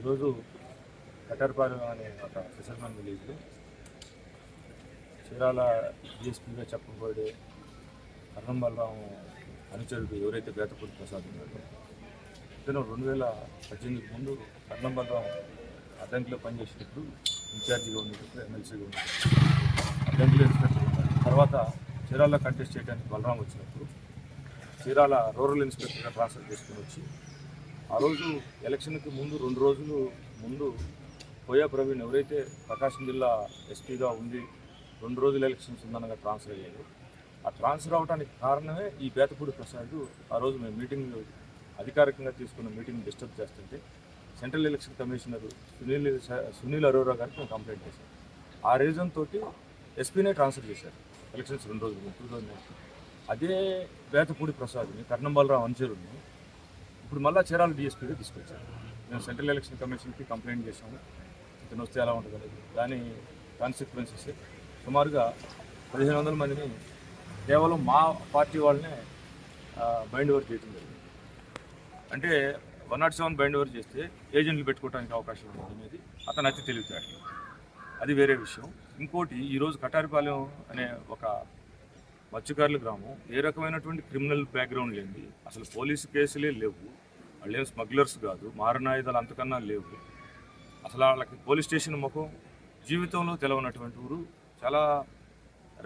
ఈరోజు కటర్పాలెం అనే ఒక ఫిషర్మెన్ విలేజ్లో చీరాల డిఎస్పీగా చెప్పబడే అన్నం బలరాము అనుచరుడు ఎవరైతే బేతపూడి ప్రసాద్ ఉన్నాడో ఇతను రెండు వేల పద్దెనిమిది ముందు అన్నం బలరాం అడ్డంకిలో పనిచేసినప్పుడు ఇన్ఛార్జిగా ఉన్నప్పుడు ఎమ్మెల్సీగా ఉన్నప్పుడు అడ్డంకిలో ఇన్స్పెక్టర్ తర్వాత చీరాల కంటెస్ట్ చేయడానికి బలరాం వచ్చినప్పుడు చీరాల రూరల్ ఇన్స్పెక్టర్గా ట్రాన్స్ఫర్ చేసుకుని వచ్చి ఆ రోజు ఎలక్షన్కి ముందు రెండు రోజులు ముందు పోయా ప్రవీణ్ ఎవరైతే ప్రకాశం జిల్లా ఎస్పీగా ఉండి రెండు రోజులు ఎలక్షన్స్ ఉందనగా ట్రాన్స్ఫర్ అయ్యాడు. ఆ ట్రాన్స్ఫర్ అవడానికి కారణమే ఈ బేతపూడి ప్రసాద్ ఆ రోజు మేము మీటింగ్ అధికారికంగా తీసుకున్న మీటింగ్ డిస్టర్బ్ చేస్తుంటే central election commissioner Sunil Sunil Arora గారికి మేము కంప్లైంట్ చేశాం. ఆ రీజన్ తోటి ఎస్పీనే ట్రాన్స్ఫర్ చేశారు ఎలక్షన్స్ రెండు రోజులు టూ థౌజండ్ అదే బేతపూడి ప్రసాద్ని కర్ణం బలరావు అంచరుని ఇప్పుడు మళ్ళీ చీరాల డిఎస్పీగా తీసుకొచ్చారు. మేము సెంట్రల్ ఎలక్షన్ కమిషన్కి కంప్లైంట్ చేసాము ఇతను వస్తే ఎలా ఉంటుంది దాని కాన్సిక్వెన్సెస్ సుమారుగా పదిహేను వందల మందిని కేవలం మా పార్టీ వాళ్ళనే బైండ్ ఓవర్ చేయడం జరిగింది. అంటే one nought seven bind over చేస్తే ఏజెంట్లు పెట్టుకోవడానికి అవకాశం ఉంది అనేది అతను అతి తెలివితేటలు. అది వేరే విషయం. ఇంకోటి ఈరోజు కటారిపాలెం అనే ఒక మత్స్యకారుల గ్రామం ఏ రకమైనటువంటి క్రిమినల్ బ్యాక్గ్రౌండ్ లేనిది. అసలు పోలీసు కేసులే లేవు. వాళ్ళు ఏం స్మగ్లర్స్ కాదు మారణాయుధాలు అంతకన్నా లేవు. అసలు వాళ్ళకి పోలీస్ స్టేషన్ ముఖం జీవితంలో తెలవనటువంటి ఊరు చాలా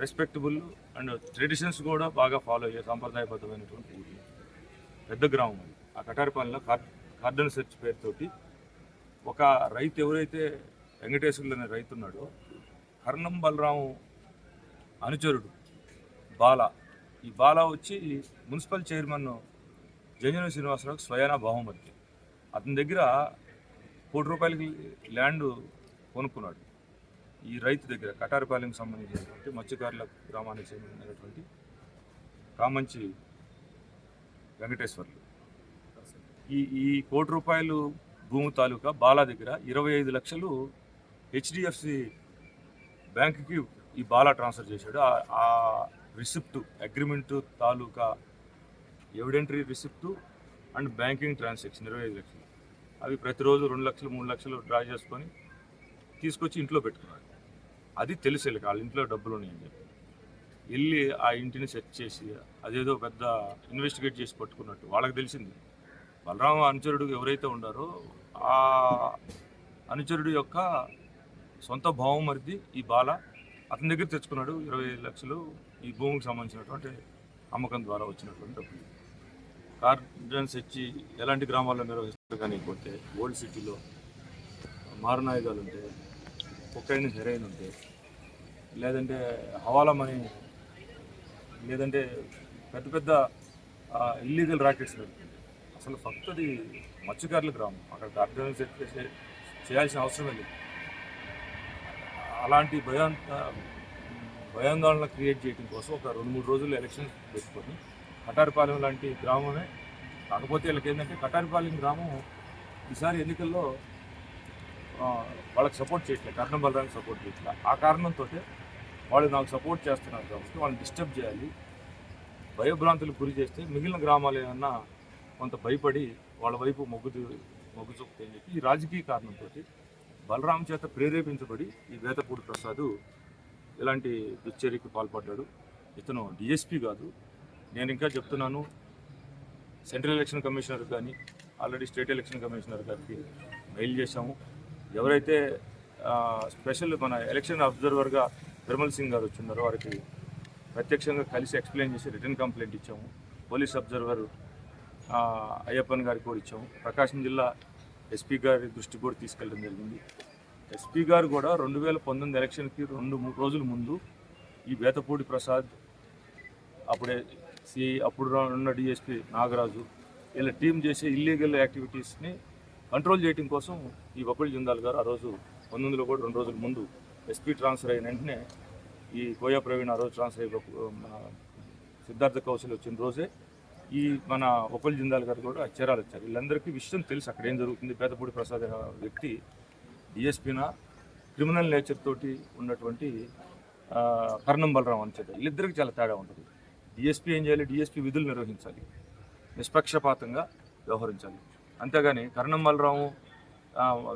రెస్పెక్టబుల్ అండ్ ట్రెడిషన్స్ కూడా బాగా ఫాలో అయ్యే సాంప్రదాయబద్ధమైనటువంటి ఊరు. పెద్ద గ్రామం అది. ఆ కటారిపాలెంలో కార్డన్ సెర్చ్ పేరుతోటి ఒక రైతు ఎవరైతే వెంకటేశ్వరులు అనే రైతు ఉన్నాడో కర్ణం బలరాము అనుచరుడు బాల. ఈ బాల వచ్చి మున్సిపల్ చైర్మన్ జంజన శ్రీనివాసరావు స్వయానా బహుమతి. అతని దగ్గర కోటి రూపాయలకి ల్యాండ్ కొనుక్కున్నాడు. ఈ రైతు దగ్గర కటారిపాలెంకి సంబంధించినటువంటి మత్స్యకారుల గ్రామానికి చెందినటువంటి కామంచి వెంకటేశ్వర్లు. ఈ ఈ కోటి రూపాయలు భూమి తాలూకా బాలా దగ్గర ఇరవై ఐదు లక్షలు హెచ్డిఎఫ్సి బ్యాంకుకి ఈ బాలా ట్రాన్స్ఫర్ చేశాడు. ఆ receipt agreement taluka evidentiary receipt and banking transaction ఇరవై ఐదు లక్షలు. అవి ప్రతిరోజు రెండు లక్షలు మూడు లక్షలు డ్రా చేసుకొని తీసుకొచ్చి ఇంట్లో పెట్టుకున్నారు. అది తెలుసు వాళ్ళ ఇంట్లో డబ్బులు ఉన్నాయని చెప్పి. వెళ్ళి ఆ ఇంటిని సెర్చ్ చేసి అదేదో పెద్ద ఇన్వెస్టిగేట్ చేసి పట్టుకున్నట్టు వాళ్ళకి తెలిసింది. బలరామ అనుచరుడు ఎవరైతే ఉండారో ఆ అనుచరుడు యొక్క సొంత భావం మరిది ఈ బాల అతని దగ్గర తెచ్చుకున్నాడు ఇరవై లక్షలు ఈ భూమికి సంబంధించినటువంటి అమ్మకం ద్వారా వచ్చినటువంటి డబ్బులు. కార్డన్స్ ఇచ్చి ఎలాంటి గ్రామాల్లో నిర్వహిస్తారు కానీ పోతే ఓల్డ్ సిటీలో మారణాయుధాలు ఉంటాయి కుక్కైన హెరైన్ ఉంటాయి లేదంటే హవాలా మనీ లేదంటే పెద్ద పెద్ద ఇల్లీగల్ రాకెట్స్ నడుపుతుంది అసలు ఫస్ట్ అది మత్స్యకారుల గ్రామం. అక్కడ కార్డన్స్ చేయాల్సిన అవసరమే లేదు. అలాంటి భయాంత భయాందోళన క్రియేట్ చేయడం కోసం ఒక రెండు మూడు రోజులు ఎలక్షన్స్ పెట్టుకొని కటారిపాలెం లాంటి గ్రామమే కాకపోతే వీళ్ళకి ఏంటంటే కటారిపాలెం గ్రామం ఈసారి ఎన్నికల్లో వాళ్ళకి సపోర్ట్ చేయట్లేదు. కర్ణం బలరానికి సపోర్ట్ చేయట్లేదు ఆ కారణంతో వాళ్ళు నాకు సపోర్ట్ చేస్తున్నారు కాబట్టి వాళ్ళని డిస్టర్బ్ చేయాలి. భయభ్రాంతులకు గురి చేస్తే మిగిలిన గ్రామాలు ఏమన్నా కొంత భయపడి వాళ్ళ వైపు మొగ్గు చూ- మొగ్గు చూపుతాయని చెప్పి ఈ రాజకీయ కారణంతో బలరాం చేత ప్రేరేపించబడి ఈ వేతపూడి ప్రసాద్ ఇలాంటి దుశ్చర్యకు పాల్పడ్డాడు. ఇతను డిఎస్పీ కాదు. నేను ఇంకా చెప్తున్నాను సెంట్రల్ ఎలక్షన్ కమిషనర్ కానీ ఆల్రెడీ స్టేట్ ఎలక్షన్ కమిషనర్ గారికి మెయిల్ చేశాము. ఎవరైతే స్పెషల్ మన ఎలక్షన్ అబ్జర్వర్గా నిర్మల్ సింగ్ గారు వచ్చిన్నారో వారికి ప్రత్యక్షంగా కలిసి ఎక్స్ప్లెయిన్ చేసి రిటర్న్ కంప్లైంట్ ఇచ్చాము. పోలీస్ అబ్జర్వర్ అయ్యప్పన్ గారికి కూడా ఇచ్చాము ప్రకాశం జిల్లా ఎస్పీ గారి దృష్టి కూడా తీసుకెళ్ళడం జరిగింది. ఎస్పీ గారు కూడా రెండు వేల పంతొమ్మిది ఎలక్షన్కి రెండు మూడు రోజుల ముందు ఈ బేతపూడి ప్రసాద్ అప్పుడే సి అప్పుడు ఉన్న డిఎస్పీ నాగరాజు వీళ్ళ టీం చేసే ఇల్లీగల్ యాక్టివిటీస్ని కంట్రోల్ చేయడం కోసం ఈ బొప్పడి జిందాల్ గారు ఆ రోజు పంతొమ్మిదిలో కూడా రెండు రోజుల ముందు ఎస్పీ ట్రాన్స్ఫర్ అయిన వెంటనే ఈ కోయా ప్రవీణ్ ఆ రోజు ట్రాన్స్ఫర్ అయ్యి మన సిద్ధార్థ కౌశల్ వచ్చిన రోజే ఈ మన ఒప్పల్ జిందాల్ గారు కూడా చీరాలు వచ్చారు వీళ్ళందరికీ విషయం తెలుసు. అక్కడ ఏం జరుగుతుంది? పేదపూడి ప్రసాద్ వ్యక్తి డిఎస్పీన క్రిమినల్ నేచర్ తోటి ఉన్నటువంటి కర్ణం బలరాం అని చెప్పారు వీళ్ళిద్దరికి చాలా తేడా ఉంటుంది. డిఎస్పీ ఏం చేయాలి? డిఎస్పీ విధులు నిర్వహించాలి. నిష్పక్షపాతంగా వ్యవహరించాలి. అంతేగాని కర్ణం బలరాము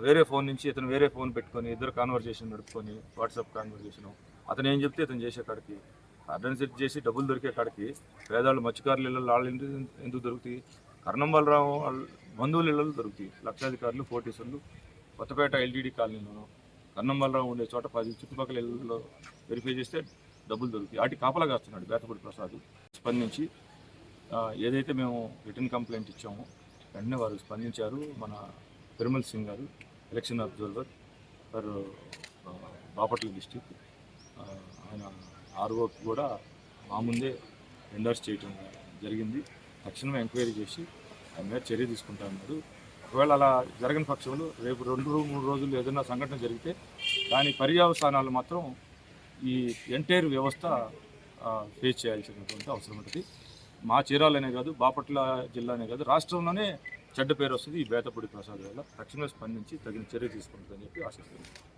వేరే ఫోన్ నుంచి ఇతను వేరే ఫోన్ పెట్టుకొని ఇద్దరు కాన్వర్జేషన్ నడుపుకొని వాట్సాప్ కాన్వర్జేషన్ అతను ఏం చెప్తే ఇతను చేసే కాడికి అడ్రన్ సెట్ చేసి డబ్బులు దొరికే కాడికి పేదవాళ్ళు మత్స్యకారుల ఇళ్ళలో వాళ్ళ ఇంటి ఎందుకు దొరుకుతాయి? కర్ణం బలరావు వాళ్ళ బంధువుల ఇళ్ళలో దొరుకుతాయి. లక్షాధికారులు కోటీసులు కొత్తపేట ఎల్టీడీ కాలనీలోను కర్ణం బలరావు ఉండే చోట పది చుట్టుపక్కల ఇళ్ళలో వెరిఫై చేస్తే డబ్బులు దొరుకుతాయి. వాటి కాపలా కాస్తున్నాడు బేతపూడి ప్రసాద్. స్పందించి ఏదైతే మేము రిటర్న్ కంప్లైంట్ ఇచ్చామో వెంటనే వారు స్పందించారు. మన పెరుమల్ సింగ్ గారు election observer for Bapatla district ఆయన ఆర్ఓకి కూడా మా ముందే ఎండర్స్ చేయటం జరిగింది. తక్షణం ఎంక్వైరీ చేసి ఆయన చర్య తీసుకుంటా ఉన్నారు ఒకవేళ అలా జరగని పక్షంలో రేపు రెండు మూడు రోజులు ఏదైనా సంఘటన జరిగితే దాని పర్యావసానాలు మాత్రం ఈ ఎంటైర్ వ్యవస్థ ఫేస్ చేయాల్సినటువంటి అవసరం ఉంటుంది. మా చీరాలనే కాదు బాపట్ల జిల్లానే కాదు రాష్ట్రంలోనే చెడ్డ పేరు వస్తుంది ఈ బేతపూడి ప్రసాద్ వల్ల తక్షణమే స్పందించి తగిన చర్య తీసుకుంటుందని చెప్పి ఆశిస్తున్నాను.